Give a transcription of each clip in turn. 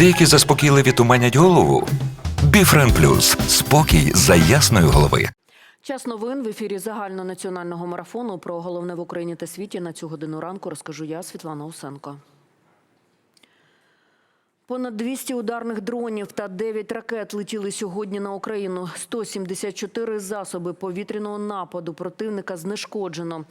Деякі заспокійливі туманять голову. Біфрен Плюс спокій за ясної голови. Час новин в ефірі загальнонаціонального марафону про головне в Україні та світі на цю годину ранку розкажу я, Світлана Усенко. Понад 200 ударних дронів та 9 ракет летіли сьогодні на Україну. 174 засоби повітряного нападу противника знешкоджено.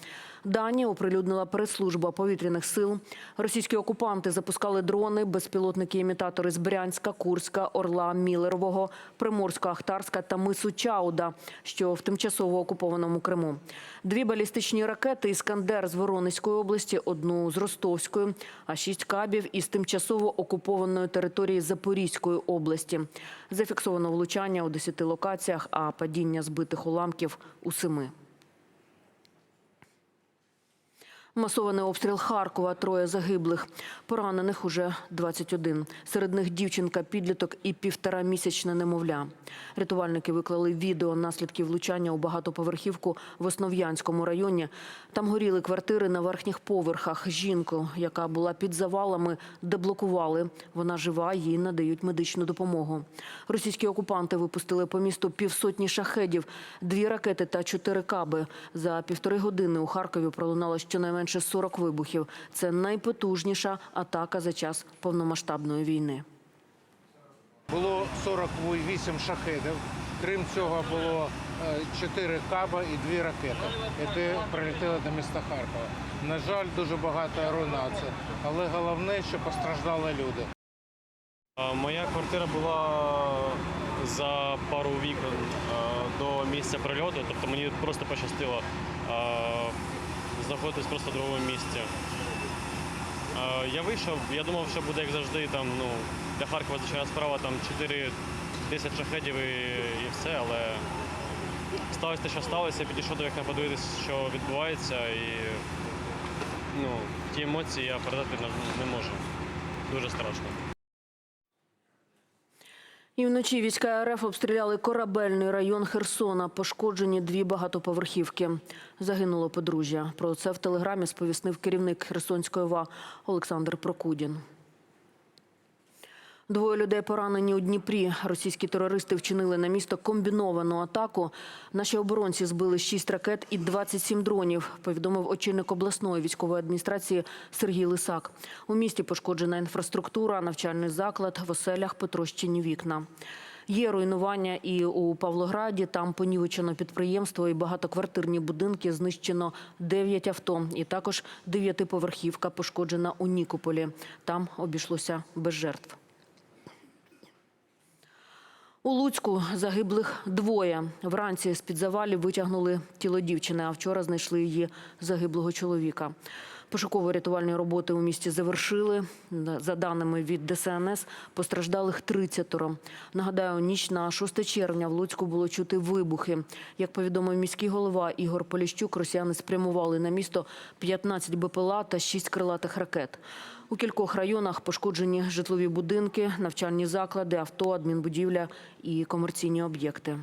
Дані оприлюднила прес-служба повітряних сил. Російські окупанти запускали дрони, безпілотники-імітатори з Брянська, Курська, Орла, Мілерового, Приморська, Ахтарська та мису Чауда, що в тимчасово окупованому Криму. Дві балістичні ракети «Іскандер» з Воронезької області, одну з Ростовської, а шість кабів із тимчасово окупованої території Запорізької області. Зафіксовано влучання у 10 локаціях, а падіння збитих уламків у семи. Масований обстріл Харкова, троє загиблих. Поранених уже 21. Серед них дівчинка, підліток і півторамісячне немовля. Рятувальники виклали відео наслідків влучання у багатоповерхівку в Основ'янському районі. Там горіли квартири на верхніх поверхах. Жінку, яка була під завалами, деблокували. Вона жива, їй надають медичну допомогу. Російські окупанти випустили по місту півсотні шахедів, дві ракети та чотири каби. За півтори години у Харкові пролунало щонайменше 40 вибухів. Це найпотужніша атака за час повномасштабної війни. Було 48 шахедів. Крім цього, було 4 каба і 2 ракети, які прилетіли до міста Харкова. На жаль, дуже багато руйнацій, але головне, що постраждали люди. Моя квартира була за пару вікон до місця прильоту, тобто мені просто пощастило знаходитись просто в другому місці. Я вийшов, я думав, що буде як завжди, там, ну, для Харкова звичайна справа, там 4-10 шахедів і, і все, але сталося те, що сталося, я підійшов до вікна подивитися, що відбувається, і ну, ті емоції я передати не- можу. Дуже страшно. І вночі війська РФ обстріляли корабельний район Херсона. Пошкоджені дві багатоповерхівки. Загинуло подружжя. Про це в телеграмі сповіснив керівник Херсонської ОВА Олександр Прокудін. Двоє людей поранені у Дніпрі. Російські терористи вчинили на місто комбіновану атаку. Наші оборонці збили 6 ракет і 27 дронів, повідомив очільник обласної військової адміністрації Сергій Лисак. У місті пошкоджена інфраструктура, навчальний заклад, в оселях потрощені вікна. Є руйнування і у Павлограді. Там понівечено підприємство і багатоквартирні будинки. Знищено 9 авто. І також дев'ятиповерхівка пошкоджена у Нікополі. Там обійшлося без жертв. У Луцьку загиблих двоє. Вранці з-під завалів витягнули тіло дівчини, а вчора знайшли її загиблого чоловіка. Пошуково-рятувальні роботи у місті завершили. За даними від ДСНС, постраждалих 30 Нагадаю, ніч на 6 червня в Луцьку було чути вибухи. Як повідомив міський голова Ігор Поліщук, росіяни спрямували на місто 15 БПЛА та 6 крилатих ракет. У кількох районах пошкоджені житлові будинки, навчальні заклади, авто, адмінбудівля і комерційні об'єкти.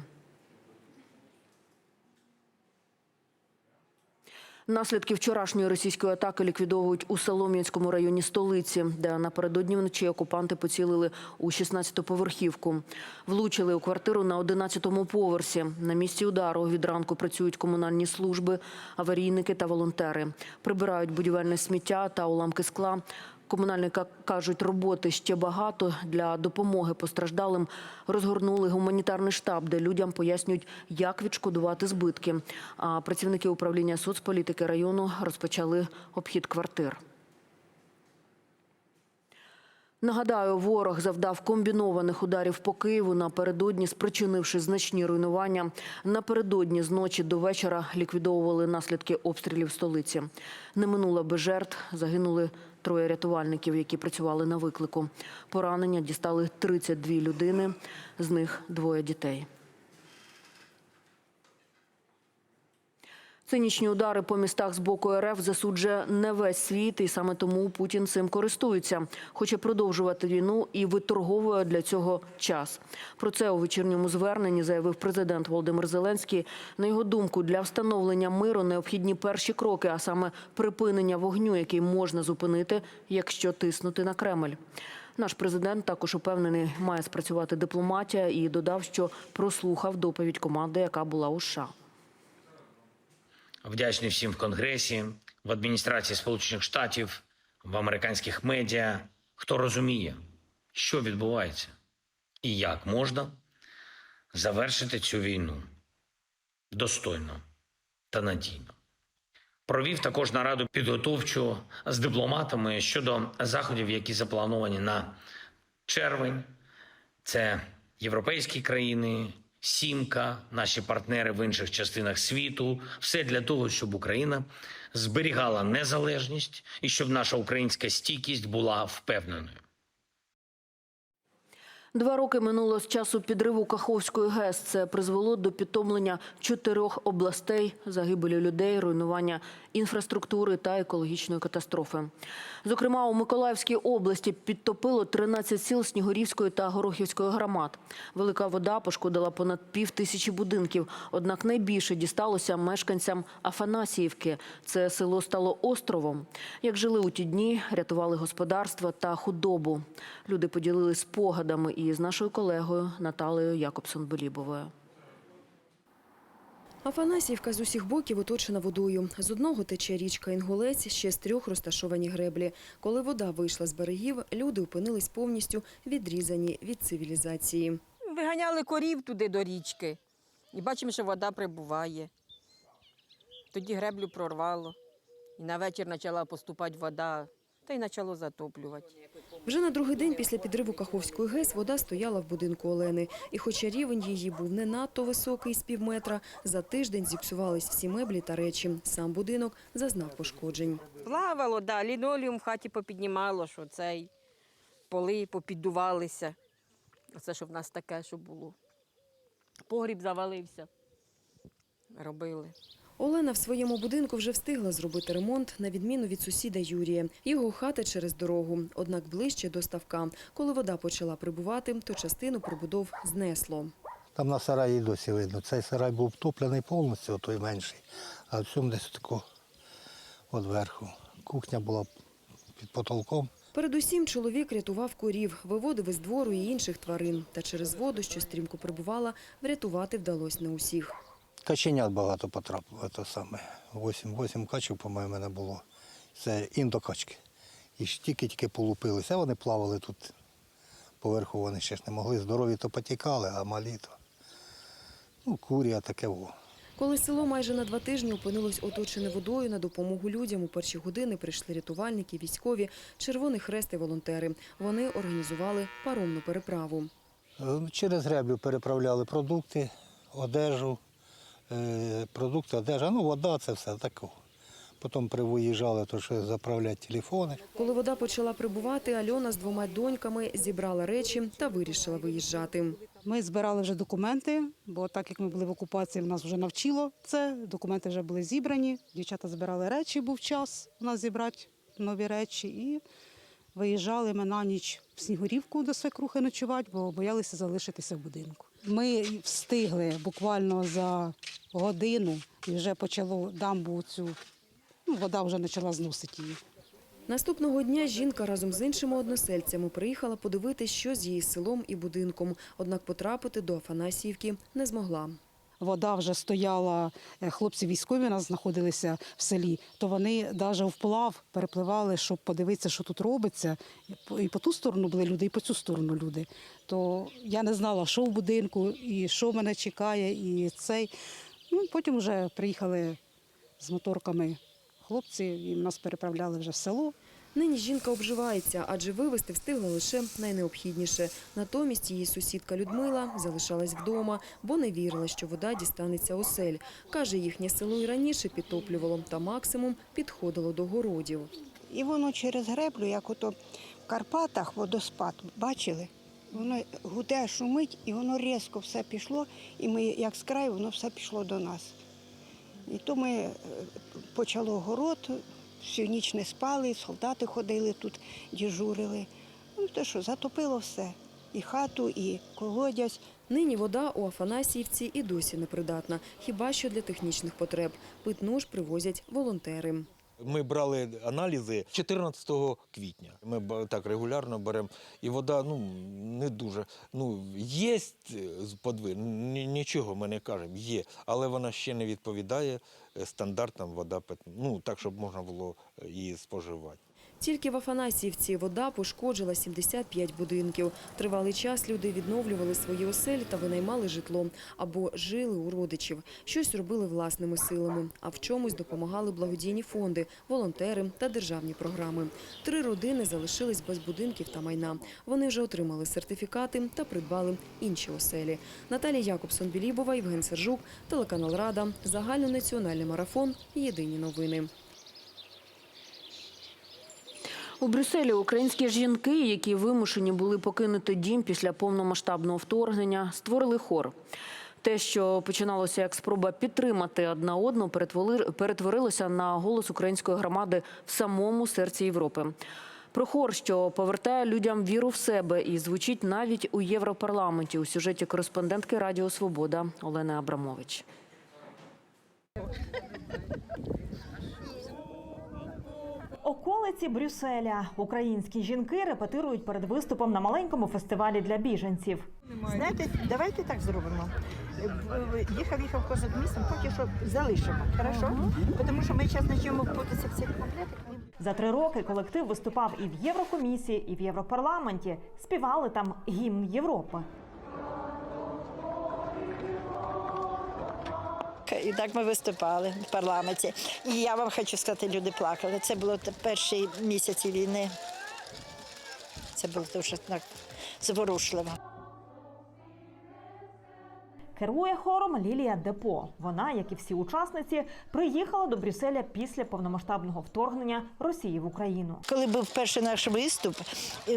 Наслідки вчорашньої російської атаки ліквідовують у Солом'янському районі столиці, де напередодні вночі окупанти поцілили у 16-поверхівку. Влучили у квартиру на 11-му поверсі. На місці удару від ранку працюють комунальні служби, аварійники та волонтери. Прибирають будівельне сміття та уламки скла. Комунальники кажуть, роботи ще багато. Для допомоги постраждалим розгорнули гуманітарний штаб, де людям пояснюють, як відшкодувати збитки. А працівники управління соцполітики району розпочали обхід квартир. Нагадаю, ворог завдав комбінованих ударів по Києву напередодні, спричинивши значні руйнування. Напередодні з ночі до вечора ліквідовували наслідки обстрілів столиці. Не минуло без жертв. Загинули троє рятувальників, які працювали на виклику. Поранення дістали 32 людини, з них двоє дітей. Цинічні удари по містах з боку РФ засуджує не весь світ, і саме тому Путін цим користується. Хоче продовжувати війну і виторговує для цього час. Про це у вечірньому зверненні заявив президент Володимир Зеленський. На його думку, для встановлення миру необхідні перші кроки, а саме припинення вогню, який можна зупинити, якщо тиснути на Кремль. Наш президент також упевнений, має спрацювати дипломатія і додав, що прослухав доповідь команди, яка була у США. Вдячний всім в Конгресі, в адміністрації Сполучених Штатів, в американських медіа, хто розуміє, що відбувається і як можна завершити цю війну достойно та надійно. Провів також нараду підготовчу з дипломатами щодо заходів, які заплановані на червень. Це європейські країни, сімка, наші партнери в інших частинах світу. Все для того, щоб Україна зберігала незалежність і щоб наша українська стійкість була впевненою. Два роки минуло з часу підриву Каховської ГЕС. Це призвело до підтомлення чотирьох областей, загибелі людей, руйнування інфраструктури та екологічної катастрофи. Зокрема, у Миколаївській області підтопило 13 сіл Снігурівської та Горохівської громад. Велика вода пошкодила понад пів тисячі будинків. Однак найбільше дісталося мешканцям Афанасіївки. Це село стало островом. Як жили у ті дні, рятували господарства та худобу. Люди поділились спогадами із нашою колегою Наталею Якобсон-Белібовою. Афанасіївка з усіх боків оточена водою. З одного тече річка Інгулець, ще з трьох розташовані греблі. Коли вода вийшла з берегів, люди опинились повністю відрізані від цивілізації. Виганяли корів туди до річки. І бачимо, що вода прибуває. Тоді греблю прорвало. І на вечір почала поступати вода, та й почало затоплювати. Вже на другий день після підриву Каховської ГЕС вода стояла в будинку Олени. І хоча рівень її був не надто високий, з півметра, за тиждень зіпсувались всі меблі та речі. Сам будинок зазнав пошкоджень. Плавало, да, лінолеум в хаті попіднімало, що цей поли попіддувалися. Оце що в нас таке, що було. Погріб завалився. Робили. Олена в своєму будинку вже встигла зробити ремонт, на відміну від сусіда Юрія. Його хата через дорогу, однак ближче до ставка. Коли вода почала прибувати, то частину прибудов знесло. Там на сараї досі видно. Цей сарай був втоплений повністю, той менший, а в цьому десь тако от верху. Кухня була під потолком. Передусім чоловік рятував корів, виводив із двору і інших тварин. Та через воду, що стрімко прибувала, врятувати вдалося не усіх. Каченят багато потрапило, це саме. Восім, восім качок, по-моєму, мене було. Це індокачки. І ж тільки-тільки полупилися, вони плавали тут. Поверху вони ще ж не могли. Здорові то потікали, а малі то. Ну, курі, а таке во. Коли село майже на два тижні опинилось оточене водою, на допомогу людям у перші години прийшли рятувальники, військові, Червоний Хрест і волонтери. Вони організували паромну переправу. Е, Через греблю переправляли продукти, одежу, продукти, одежа, ну вода, це все таке. Потім привиїжджали, то що заправляти телефони. Коли вода почала прибувати, Альона з двома доньками зібрала речі та вирішила виїжджати. Ми збирали вже документи, бо так як ми були в окупації, в нас вже навчило це. Документи вже були зібрані. Дівчата збирали речі, був час у нас зібрати нові речі. І виїжджали ми на ніч в Снігурівку до свекрухи ночувати, бо боялися залишитися в будинку. Ми встигли буквально за годину і вже почало дамбу цю. Ну, вода вже почала зносити її. Наступного дня жінка разом з іншими односельцями приїхала подивитися, що з її селом і будинком. Однак потрапити до Афанасіївки не змогла. Вода вже стояла, е, хлопці військові у нас знаходилися в селі, то вони навіть вплав перепливали, щоб подивитися, що тут робиться. І по- ту сторону були люди, і по цю сторону люди. То я не знала, що в будинку, і що мене чекає, і цей. Ну, потім вже приїхали з моторками хлопці, і нас переправляли вже в село. Нині жінка обживається, адже вивезти встигла лише найнеобхідніше. Натомість її сусідка Людмила залишалась вдома, бо не вірила, що вода дістанеться осель. Каже, їхнє село і раніше підтоплювало, та максимум підходило до городів. І воно через греблю, як ото в Карпатах водоспад, бачили? Воно гуде, шумить, і воно різко все пішло, і ми, як з краю, воно все пішло до нас. І то ми е, почало город, всю ніч не спали, солдати ходили тут, дежурили. Ну, те що, затопило все. І хату, і колодязь. Нині вода у Афанасіївці і досі непридатна, хіба що для технічних потреб. Питну ж привозять волонтери. Ми брали аналізи 14 квітня. Ми так регулярно беремо. І вода ну, не дуже. Ну, є подви, ні- нічого ми не кажемо, є. Але вона ще не відповідає е, стандартам вода. Ну, так, щоб можна було е, її споживати. Тільки в Афанасіївці вода пошкоджила 75 будинків. Тривалий час люди відновлювали свої оселі та винаймали житло або жили у родичів. Щось робили власними силами, а в чомусь допомагали благодійні фонди, волонтери та державні програми. Три родини залишились без будинків та майна. Вони вже отримали сертифікати та придбали інші оселі. Наталія Якобсон-Білібова, Євген Сержук, телеканал Рада, загальнонаціональний марафон. Єдині новини. У Брюсселі українські жінки, які вимушені були покинути дім після повномасштабного вторгнення, створили хор. Те, що починалося як спроба підтримати одна одну, перетвори- перетворилося на голос української громади в самому серці Європи. Про хор, що повертає людям віру в себе і звучить навіть у Європарламенті у сюжеті кореспондентки Радіо Свобода Олени Абрамович. Околиці Брюсселя. Українські жінки репетирують перед виступом на маленькому фестивалі для біженців. Знаєте, давайте так зробимо. Їхав, їхав козак містом, поки що залишимо. Хорошо? Тому що ми зараз почнемо путатися в цих комплектах. За три роки колектив виступав і в Єврокомісії, і в Європарламенті. Співали там гімн Європи. І так ми виступали в парламенті. І я вам хочу сказати, люди плакали. Це було перші місяці війни. Це було дуже так зворушливо. Керує хором Лілія Депо. Вона, як і всі учасниці, приїхала до Брюсселя після повномасштабного вторгнення Росії в Україну. Коли був перший наш виступ,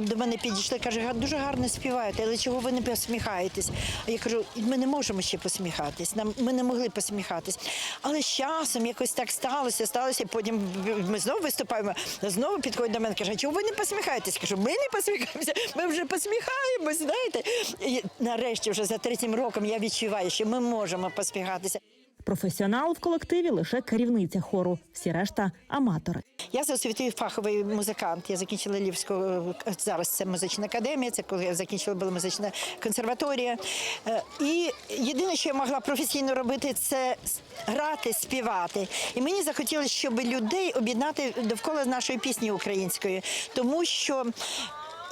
до мене підійшли, каже, дуже гарно співаєте, але чого ви не посміхаєтесь? Я кажу, ми не можемо ще посміхатись. Нам ми не могли посміхатись. Але з часом якось так сталося, сталося. Потім ми знову виступаємо. Знову підходить до мене, каже, чого ви не посміхаєтесь? Кажу, ми не посміхаємося, ми вже посміхаємось. Знаєте, і нарешті, вже за третім роком я відчуваю, що ми можемо посміхатися. Професіонал в колективі лише керівниця хору. Всі решта аматори. Я за освітою фаховий музикант. Я закінчила Львівську е, зараз. Це музична академія. Це коли я закінчила була музична консерваторія. Е, І єдине, що я могла професійно робити, це грати, співати. І мені захотілося, щоб людей об'єднати довкола нашої пісні української, тому що.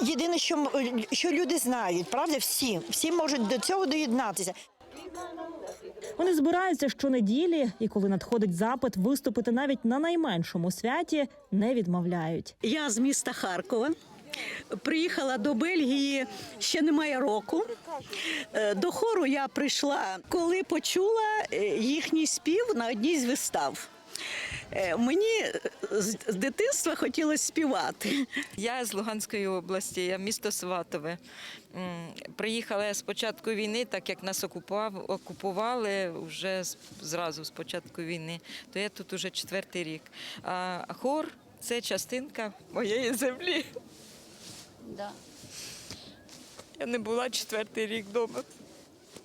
Єдине, що, що люди знають, правда, всі, всі можуть до цього доєднатися. Вони збираються щонеділі, і коли надходить запит виступити навіть на найменшому святі, не відмовляють. Я з міста Харкова. Приїхала до Бельгії ще немає року. Е, До хору я прийшла, коли почула е, їхній спів на одній з вистав. Е, Мені з з дитинства хотілося співати. Я з Луганської області, я місто Сватове. Приїхала я з початку війни, так як нас окупували вже з- зразу з початку війни, то я тут уже четвертий рік. А хор це частинка моєї землі. Я не була четвертий рік вдома.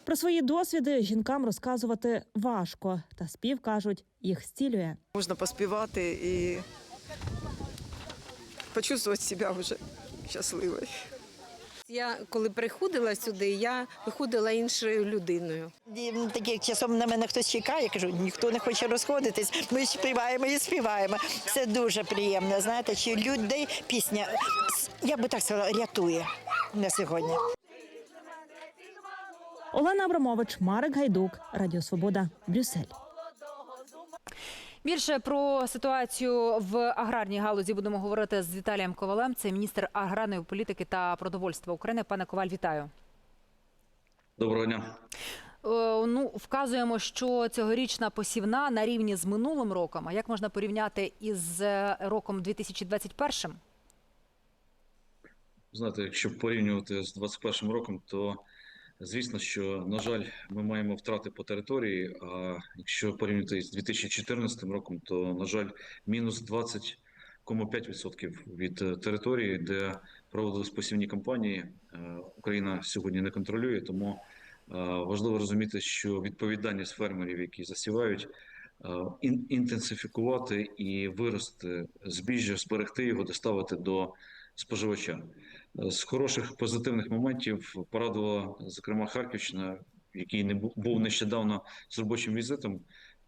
Про свої досвіди жінкам розказувати важко, та спів кажуть, їх зцілює. Можна поспівати і почувствувати себе вже щасливою. Я коли приходила сюди, я виходила іншою людиною. І, м, Так як часом на мене хтось чекає, я кажу, ніхто не хоче розходитись. Ми співаємо і співаємо. Це дуже приємно. Знаєте, що людей пісня, я би так сказала, рятує на сьогодні. Олена Абрамович, Марик Гайдук, Радіо Свобода, Брюссель. Більше про ситуацію в аграрній галузі будемо говорити з Віталієм Ковалем. Це міністр аграрної політики та продовольства України. Пане Коваль, вітаю. Доброго дня. Е, Ну, вказуємо, що цьогорічна посівна на рівні з минулим роком. А як можна порівняти із е, роком 2021? Знаєте, якщо порівнювати з 21 роком, то звісно, що на жаль, ми маємо втрати по території. А якщо порівнювати з 2014 роком, то на жаль, мінус 20,5% від е, території, де проводились посівні кампанії. Е, Україна сьогодні не контролює, тому е, важливо розуміти, що відповідальність фермерів, які засівають, інтенсифікувати і вирости збіжжя, зберегти його, доставити до споживача. З хороших позитивних моментів порадувала, зокрема, Харківщина, який не був нещодавно з робочим візитом.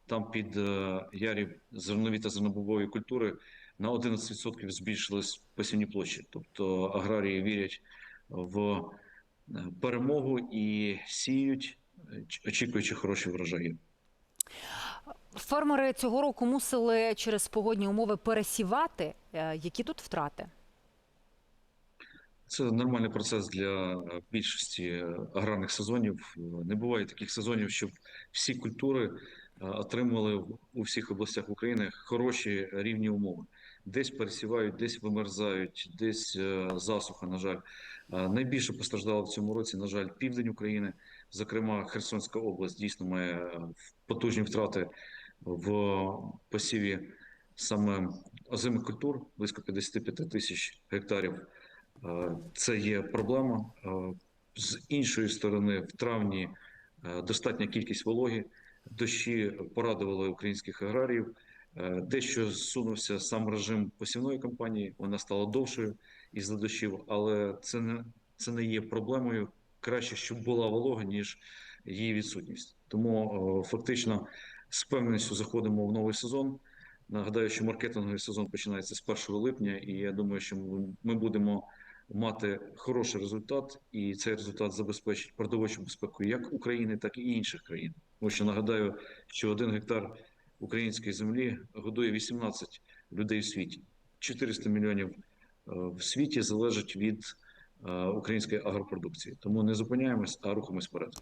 Там під е, ярі зернові та зернобобові культури на 11% збільшились посівні площі. Тобто аграрії вірять в е, перемогу і сіють, очікуючи хороші врожаї. Фермери цього року мусили через погодні умови пересівати. Е, Які тут втрати? Це нормальний процес для е, більшості е, аграрних сезонів. Не буває таких сезонів, щоб всі культури е, отримували в- у всіх областях України хороші рівні умови. Десь пересівають, десь вимерзають, десь засуха. На жаль, найбільше постраждала в цьому році. На жаль, південь України, зокрема Херсонська область, дійсно має потужні втрати в посіві саме озимих культур, близько 55 тисяч гектарів. Е, Це є проблема. Е, З іншої сторони, в травні е, достатня кількість вологи, дощі порадували українських аграріїв. Дещо зсунувся сам режим посівної кампанії, вона стала довшою із-за дощів, але це не, це не є проблемою. Краще, щоб була волога, ніж її відсутність. Тому фактично з певністю заходимо в новий сезон. Нагадаю, що маркетинговий сезон починається з 1 липня, і я думаю, що ми будемо мати хороший результат, і цей результат забезпечить продовольчу безпеку як України, так і інших країн. Тому що нагадаю, що один гектар української землі годує 18 людей в світі. 400 мільйонів е, в світі залежить від української агропродукції. Тому не зупиняємось, а рухаємось вперед.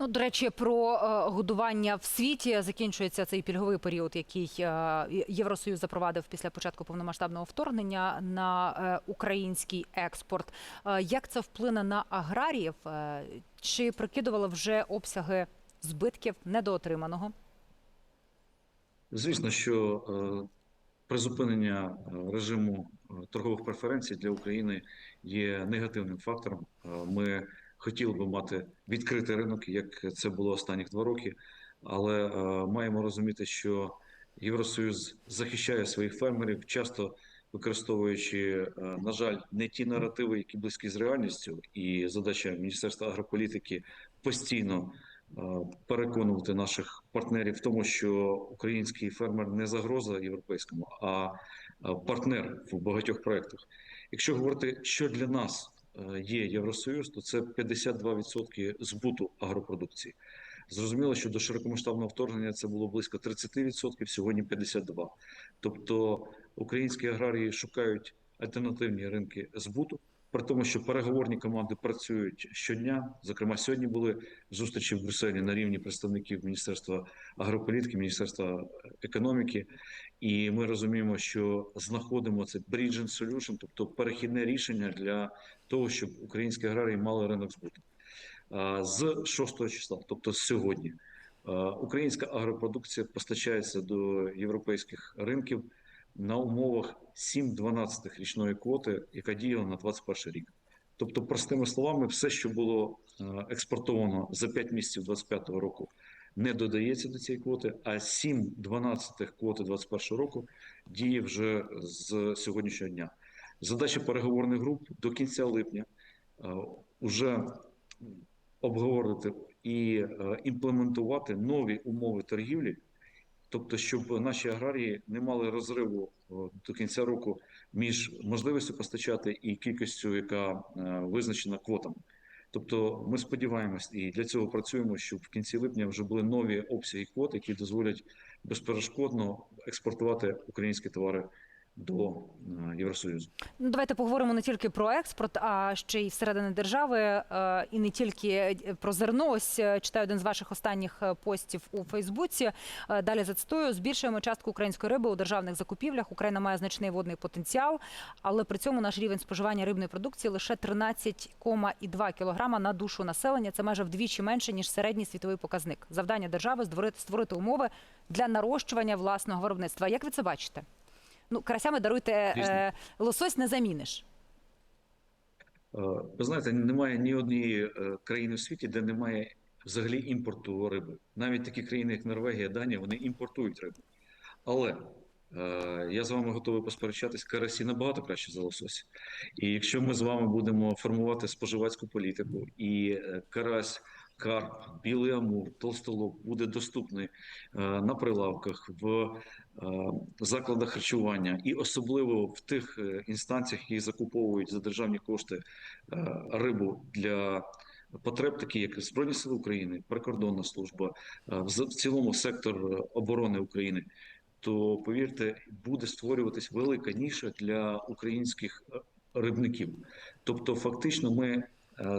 Ну, до речі, про е, годування в світі закінчується цей пільговий період, який е, Євросоюз запровадив після початку повномасштабного вторгнення на е, український експорт. Е, як це вплине на аграріїв? Е, чи прикидували вже обсяги збитків недоотриманого? Звісно, що е, призупинення е, режиму е, торгових преференцій для України є негативним фактором. Е, Ми хотіли би мати відкритий ринок, як це було останніх два роки, але маємо розуміти, що Євросоюз захищає своїх фермерів, часто використовуючи, на жаль, не ті наративи, які близькі з реальністю, і задача Міністерства агрополітики постійно переконувати наших партнерів в тому, що український фермер не загроза європейському, а е, партнер в багатьох проєктах. Якщо говорити, що для нас е, є Євросоюз, то це 52% збуту агропродукції. Зрозуміло, що до широкомасштабного вторгнення це було близько 30%, сьогодні 52%. Тобто українські аграрії шукають альтернативні ринки збуту, при тому, що переговорні команди працюють щодня. Зокрема, сьогодні були зустрічі в Брюсселі на рівні представників Міністерства агрополітики, Міністерства економіки, і ми розуміємо, що знаходимо це bridging solution, тобто перехідне рішення для того, щоб українські аграрії мали ринок збуту. З 6 числа, тобто з сьогодні, українська агропродукція постачається до європейських ринків на умовах 7-12 річної квоти, яка діяла на 21 рік. Тобто, простими словами, все, що було е, експортовано за 5 місяців 25 року, не додається до цієї квоти, а 7-12 квоти 21 року діє вже з сьогоднішнього дня. Задача переговорних груп до кінця липня вже обговорити і е, імплементувати нові умови торгівлі, тобто, щоб наші аграрії не мали розриву е, до кінця року між можливістю постачати і кількістю, яка е, визначена квотами. Тобто, ми сподіваємось і для цього працюємо, щоб в кінці липня вже були нові обсяги квот, які дозволять безперешкодно експортувати українські товари до е, Євросоюзу. Ну, давайте поговоримо не тільки про експорт, а ще й всередини держави, е, і не тільки е, про зерно. Ось читаю один з ваших останніх постів у Фейсбуці. Далі зацитую: збільшуємо частку української риби у державних закупівлях. Україна має значний водний потенціал, але при цьому наш рівень споживання рибної продукції лише 13,2 кілограма на душу населення. Це майже вдвічі менше ніж середній світовий показник. Завдання держави створити створити умови для нарощування власного виробництва. Як ви це бачите? Ну, карасями даруйте е, лосось не заміниш. Е, Ви знаєте, немає ні однієї е, країни в світі, де немає взагалі імпорту риби. Навіть такі країни, як Норвегія, Данія, вони імпортують рибу. Але е, я з вами готовий посперечатись, карасі набагато краще за лосось. І якщо ми з вами будемо формувати споживацьку політику, і е, карась, карп, білий амур, толстолоб буде доступний е, на прилавках в е, закладах харчування, і особливо в тих е, інстанціях, які закуповують за державні кошти рибу для потреб, такі як Збройні Сили України, прикордонна служба, в цілому сектор оборони України, то повірте, буде створюватись велика ніша для українських рибників. Тобто, фактично, ми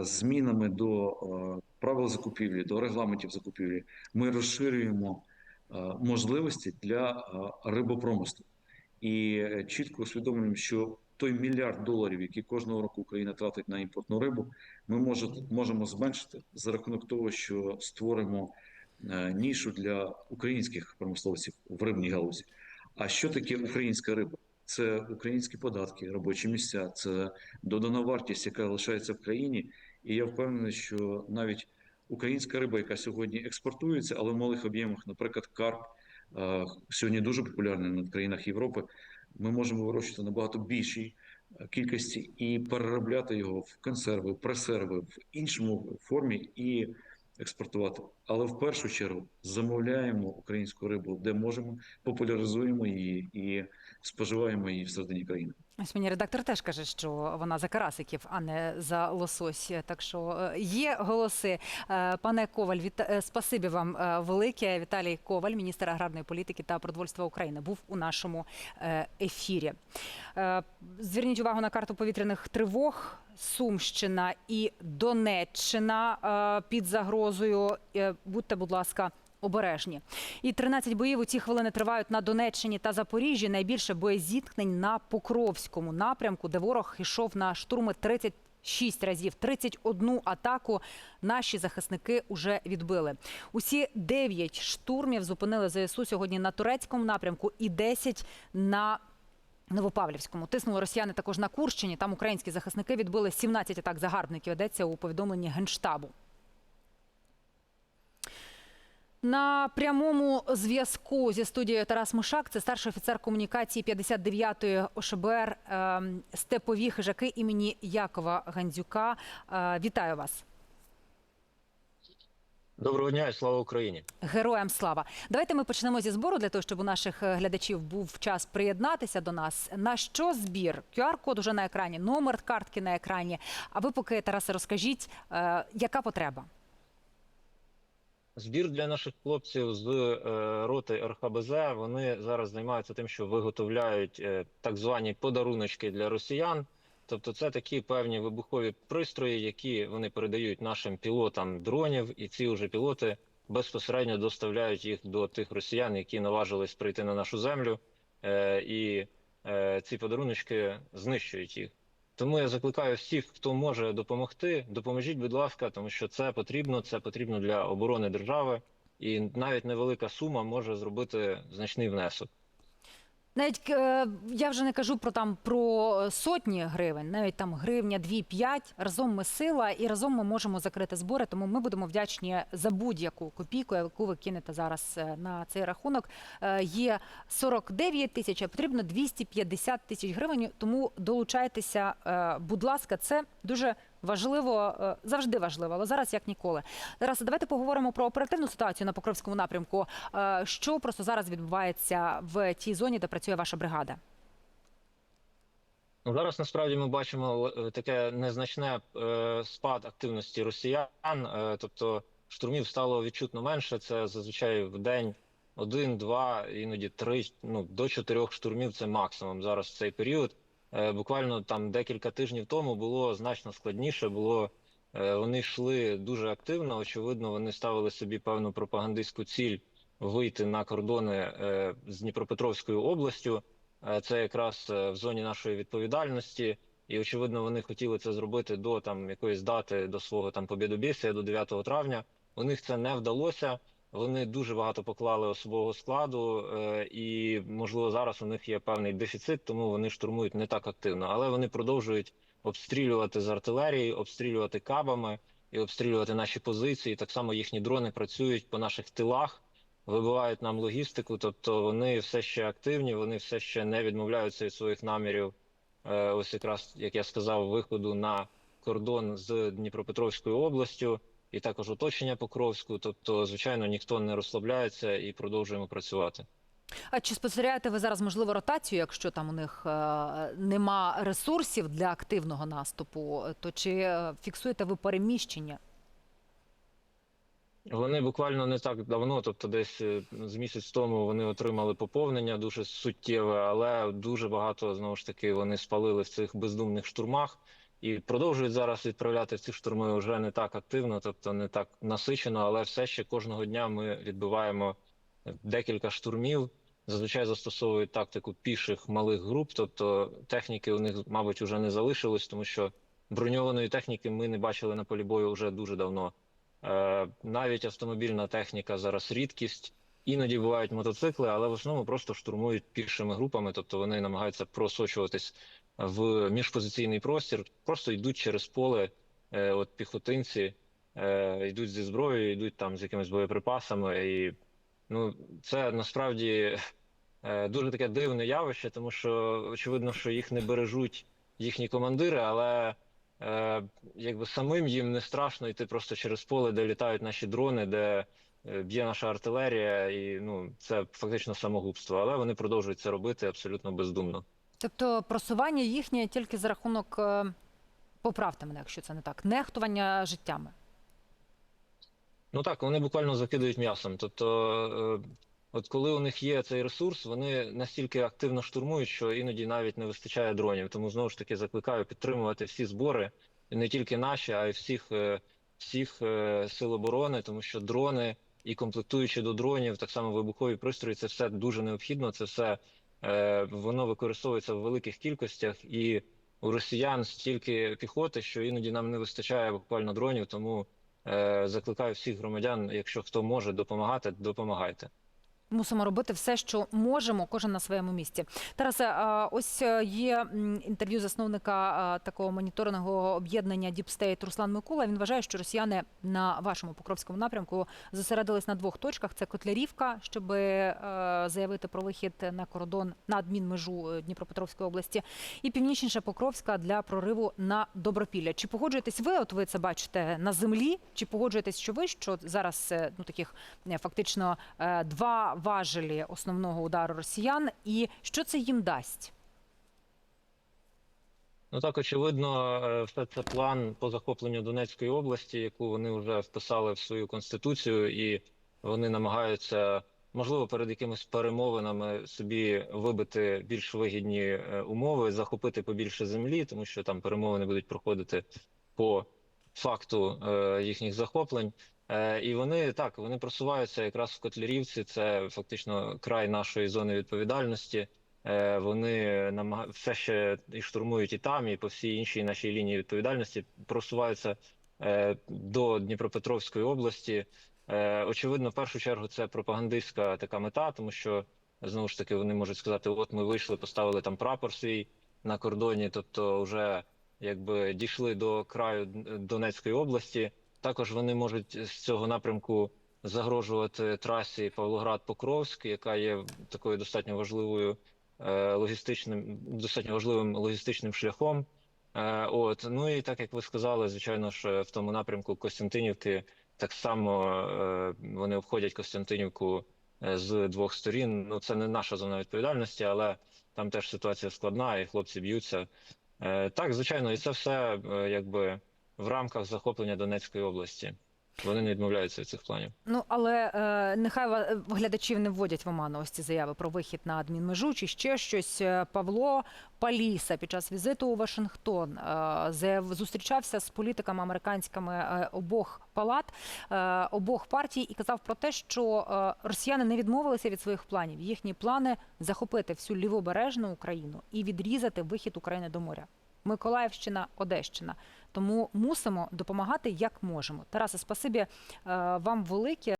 змінами до правил закупівлі, до регламентів закупівлі, ми розширюємо е, можливості для е, рибопромислу і е, чітко усвідомлюємо, що той мільярд доларів, який кожного року Україна тратить на імпортну рибу, ми може, можемо зменшити за рахунок того, що створимо нішу для українських промисловців в рибній галузі. А що таке українська риба? Це українські податки, робочі місця, це додана вартість, яка лишається в країні. І я впевнений, що навіть українська риба, яка сьогодні експортується, але в малих об'ємах, наприклад, карп, е, сьогодні дуже популярний в країнах Європи. Ми можемо вирощувати набагато більшій е, кількості і переробляти його в консерви, пресерви в іншому формі і експортувати. Але в першу чергу замовляємо українську рибу, де можемо, популяризуємо її і споживаємо її всередині країни. Ось мені редактор теж каже, що вона за карасиків, а не за лосось. Так що е, є голоси. Е, Пане Коваль, віта... е, спасибі вам велике. Віталій Коваль, міністр аграрної політики та продовольства України, був у нашому ефірі. Зверніть увагу на карту повітряних тривог. Сумщина і Донеччина під загрозою. Будьте, будь ласка. Обережні і 13 боїв у ці хвилини тривають на Донеччині та Запоріжжі. Найбільше боєзіткнень на Покровському напрямку, де ворог йшов на штурми 36 разів. 31 атаку наші захисники уже відбили. Усі 9 штурмів зупинили ЗСУ сьогодні на турецькому напрямку і 10 на Новопавлівському тиснули росіяни також на Курщині. Там українські захисники відбили 17 атак загарбників. Йдеться у повідомленні генштабу. На прямому зв'язку зі студією Тарас Мишак, це старший офіцер комунікації 59-ї ОШБР е, Степові хижаки імені Якова Гандзюка. Е, вітаю вас. Доброго дня і слава Україні. Героям слава. Давайте ми почнемо зі збору для того, щоб у наших е, глядачів був час приєднатися до нас. На що збір? QR-код уже на екрані, номер картки на екрані. А ви поки, Тарасе, розкажіть, е, яка потреба? Збір для наших хлопців з е, роти РХБЗ. Вони зараз займаються тим, що виготовляють е, так звані подаруночки для росіян. Тобто, це такі певні вибухові пристрої, які вони передають нашим пілотам дронів, і ці вже пілоти безпосередньо доставляють їх до тих росіян, які наважились прийти на нашу землю, е, і ці подаруночки знищують їх. Тому я закликаю всіх, хто може допомогти, допоможіть, будь ласка, тому що це потрібно, це потрібно для оборони держави, і навіть невелика сума може зробити значний внесок. Навіть е, я вже не кажу про там про сотні гривень, навіть там гривня, дві-п'ять. Разом ми сила, і разом ми можемо закрити збори. Тому ми будемо вдячні за будь-яку копійку, яку ви кинете зараз е, на цей рахунок. Е, є 49 тисяч, а потрібно 250 тисяч гривень. Тому долучайтеся, будь ласка, це дуже важливо, е, завжди важливо, але зараз як ніколи. Зараз давайте поговоримо про оперативну ситуацію на Покровському напрямку. Е, Що просто зараз відбувається в тій зоні, де працює ваша бригада? Ну, Зараз насправді ми бачимо е, таке незначне спад активності росіян, тобто штурмів стало відчутно менше. Це зазвичай в день один, два, іноді три, ну до чотирьох штурмів. Це максимум зараз в цей період. Е, Буквально там декілька тижнів тому було значно складніше. Було е, вони йшли дуже активно. Очевидно, вони ставили собі певну пропагандистську ціль вийти на кордони е, з Дніпропетровською областю. Це якраз в зоні нашої відповідальності, і очевидно, вони хотіли це зробити до там якоїсь дати до свого там побєдобєсія, до 9 травня. У них це не вдалося. Вони дуже багато поклали особового складу, е, і можливо зараз у них є певний дефіцит, тому вони штурмують не так активно. Але вони продовжують обстрілювати з артилерії, обстрілювати кабами. і обстрілювати наші позиції. Так само їхні дрони працюють по наших тилах, вибивають нам логістику. Тобто вони все ще активні, вони все ще не відмовляються від своїх намірів. Е, Ось якраз, як я сказав, виходу на кордон з Дніпропетровською областю і також оточення Покровську. Тобто, звичайно, ніхто не розслабляється і продовжуємо працювати. А чи спостерігаєте ви зараз можливо ротацію, якщо там у них е, нема ресурсів для активного наступу, то чи е, фіксуєте ви переміщення? Вони буквально не так давно, тобто десь е, з місяць тому вони отримали поповнення дуже суттєве, але дуже багато знову ж таки вони спалили в цих бездумних штурмах і продовжують зараз відправляти ці штурми вже не так активно, тобто не так насичено, але все ще кожного дня ми відбиваємо декілька штурмів. Зазвичай застосовують тактику піших малих груп, тобто техніки у них, мабуть, вже не залишилось, тому що броньованої техніки ми не бачили на полі бою вже дуже давно. Е, навіть автомобільна техніка зараз рідкість. Іноді бувають мотоцикли, але в основному просто штурмують пішими групами, тобто вони намагаються просочуватись в міжпозиційний простір, просто йдуть через поле, е, от піхотинці, е, йдуть зі зброєю, йдуть там з якимись боєприпасами. І ну, це насправді е, дуже таке дивне явище, тому що очевидно, що їх не бережуть їхні командири, але е, якби самим їм не страшно йти просто через поле, де літають наші дрони, де е, б'є наша артилерія, і ну це фактично самогубство. Але вони продовжують це робити абсолютно бездумно. Тобто просування їхнє тільки за рахунок, е, поправте мене, якщо це не так, нехтування життями. Ну так, вони буквально закидають м'ясом. Тобто, е, от коли у них є цей ресурс, вони настільки активно штурмують, що іноді навіть не вистачає дронів. Тому знову ж таки закликаю підтримувати всі збори, і не тільки наші, а й всіх, е, всіх сил оборони, тому що дрони і комплектуючі до дронів, так само вибухові пристрої, це все дуже необхідно. Це все воно використовується в великих кількостях, і у росіян стільки піхоти, що іноді нам не вистачає буквально дронів, тому. Е, Закликаю всіх громадян, якщо хто може допомагати, допомагайте. Мусимо робити все, що можемо, кожен на своєму місці. Тарасе, ось е, є інтерв'ю засновника такого моніторингового об'єднання State Руслан Микола. Він вважає, що росіяни на вашому покровському напрямку зосередились на двох точках: це Котлярівка, щоб е, заявити про вихід на кордон на адмінмежу е, Дніпропетровської області, і північніша Покровська для прориву на Добропілля. Чи погоджуєтесь ви? От ви це бачите на землі? Чи погоджуєтесь, що ви що зараз ну таких фактично два важелі основного удару росіян, і що це їм дасть? Ну так, очевидно, е, все це план по захопленню Донецької області, яку вони вже вписали в свою конституцію, і вони намагаються, можливо, перед якимись перемовинами собі вибити більш вигідні е, умови, захопити побільше землі, тому що там перемовини будуть проходити по факту е, їхніх захоплень. Е, І вони так вони просуваються якраз в Котлярівці. Це фактично край нашої зони відповідальності. Е, Вони намага... все ще і штурмують і там, і по всій іншій нашій лінії відповідальності просуваються е, до Дніпропетровської області. Очевидно, в першу чергу це пропагандистська така мета, тому що знову ж таки вони можуть сказати: от ми вийшли, поставили там прапор свій на кордоні, тобто вже якби дійшли до краю Донецької області. Також вони можуть з цього напрямку загрожувати трасі Павлоград-Покровськ, яка є такою достатньо важливою е, логістичним, достатньо важливим логістичним шляхом. Е, От ну і так як ви сказали, звичайно ж, в тому напрямку Костянтинівки так само е, вони обходять Костянтинівку з двох сторін. Ну це не наша зона відповідальності, але там теж ситуація складна, і хлопці б'ються. Так, звичайно, і це все якби в рамках захоплення Донецької області. Вони не відмовляються від цих планів. Ну але е, нехай глядачів не вводять в оману ось ці заяви про вихід на адмінмежу чи ще щось. Е, Павло Паліса під час візиту у Вашингтон е, зустрічався з політиками американськими е, обох палат, е, обох партій і казав про те, що е, росіяни не відмовилися від своїх планів. Їхні плани захопити всю лівобережну Україну і відрізати вихід України до моря. Миколаївщина, Одещина. Тому мусимо допомагати як можемо. Тарасе, спасибі е, вам велике.